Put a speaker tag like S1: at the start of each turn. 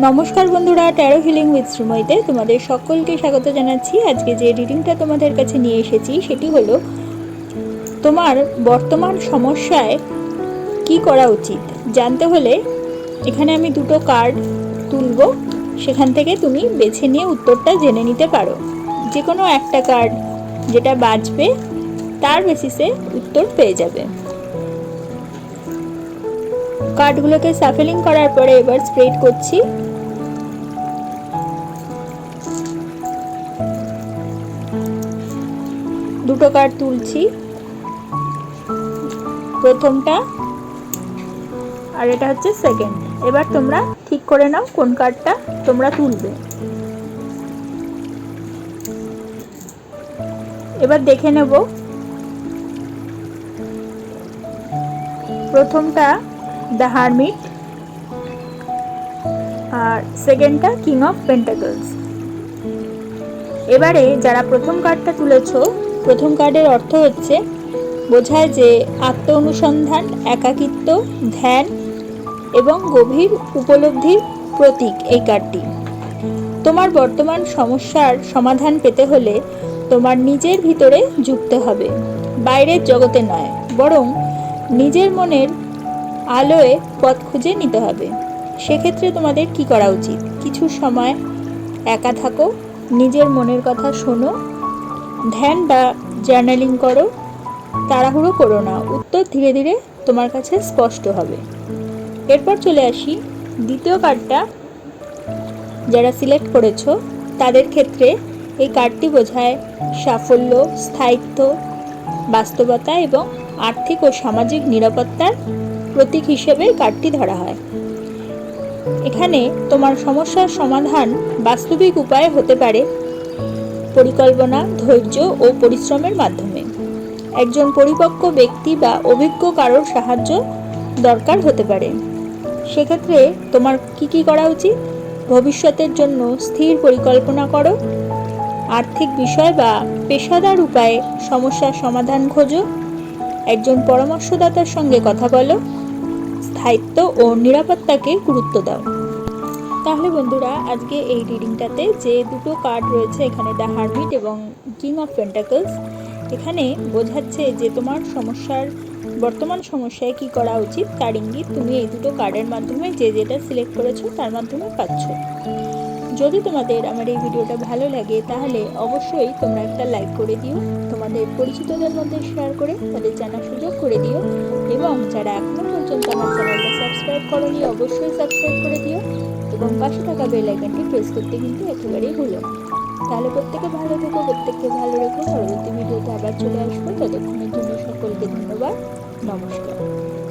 S1: নমস্কার বন্ধুরা taro healing with শ্রীময়ীতে তোমাদের সকলকে স্বাগত জানাচ্ছি। আজকে যে রিডিংটা তোমাদের কাছে নিয়ে এসেছি, সেটি হলো, তোমার বর্তমান সমস্যায় কি করা উচিত? জানতে হলে এখানে আমি দুটো কার্ড তুলব। সেখান থেকে তুমি বেছে নিয়ে উত্তরটা জেনে নিতে পারো। যে কোনো একটা কার্ড যেটা বাঁচবে তার বেসিসে উত্তর পেয়ে যাবে। কার্ডগুলোকে সাফেলিং করার পরে এবার স্প্রেড করছি। দুটো কার্ড তুলছি। প্রথমটা আর এটা হচ্ছে সেকেন্ড এবার তোমরা ঠিক করে নাও কোন কার্ডটা তোমরা তুলবে। এবার দেখে নেব। প্রথমটা দ্য হারমিট আর সেকেন্ডটা কিং অফ পেন্টাকলস এবারে যারা প্রথম কার্ডটা তুলেছো প্রথম কার্ডের অর্থ হচ্ছে বোঝায় যে আত্ম অনুসন্ধান একাকিত্ব, ধ্যান এবং গভীর উপলব্ধির প্রতীক এই কার্ডটি। তোমার বর্তমান সমস্যার সমাধান পেতে হলে তোমার নিজের ভিতরে যুক্তে হবে, বাইরের জগতে নয়, বরং নিজের মনের আলোয় পথ খুঁজে নিতে হবে। সেক্ষেত্রে তোমাদের কি করা উচিত? কিছু সময় একা থাকো, নিজের মনের কথা শোনো ধ্যান বা জার্নালিং করো, তাড়াহুড়ো করো না। উত্তর ধীরে ধীরে তোমার কাছে স্পষ্ট হবে। এরপর চলে আসি দ্বিতীয় কার্ডটা। যারা সিলেক্ট করেছ, তাদের ক্ষেত্রে এই কার্ডটি বোঝায় সাফল্য, স্থায়িত্ব, বাস্তবতা এবং আর্থিক ও সামাজিক নিরাপত্তার প্রতীক হিসেবে কার্ডটি ধরা হয়। এখানে তোমার সমস্যার সমাধান বাস্তবিক উপায়ে হতে পারে। পরিকল্পনা, ধৈর্য ও পরিশ্রমের মাধ্যমে। একজন পরিপক্ক ব্যক্তি বা অভিজ্ঞ কারোর সাহায্য দরকার হতে পারে। সেক্ষেত্রে তোমার কি কি করা উচিত? ভবিষ্যতের জন্য স্থির পরিকল্পনা করো। আর্থিক বিষয় বা পেশাদার উপায়ে সমস্যার সমাধান খোঁজো। একজন পরামর্শদাতার সঙ্গে কথা বলো। স্থায়িত্ব ও নিরাপত্তাকে গুরুত্ব দাও। তাহলে বন্ধুরা, আজকে এই রিডিংটাতে যে দুটো কার্ড রয়েছে, এখানে দ্য হারমিট এবং কিং অফ পেন্টাকলস এখানে বোঝাচ্ছে যে তোমার সমস্যার, বর্তমান সমস্যায় কি করা উচিত। তার ইঙ্গিত, তুমি এই দুটো কার্ডের মাধ্যমে যে যেটা সিলেক্ট করেছ, তার মাধ্যমে পাচ্ছ। যদি তোমাদের আমার এই ভিডিওটা ভালো লাগে, তাহলে অবশ্যই তোমরা একটা লাইক করে দিও, তোমাদের পরিচিতদের মধ্যে শেয়ার করে, তাদের জানার সুযোগ করে দিও এবং যারা এখনও পর্যন্ত আমার চ্যানেলটা সাবস্ক্রাইব করোনি, অবশ্যই সাবস্ক্রাইব করে দিও। এবং পাশে থাকা বেল আইকনটি প্রেস করতে কিন্তু একেবারেই ভুলো। না। তাহলে প্রত্যেকে ভালো থেকো, প্রত্যেককে ভালো রেখো। পরবর্তী ভিডিওতে আবার চলে আসব। ততক্ষণের জন্য সকলকে ধন্যবাদ। নমস্কার।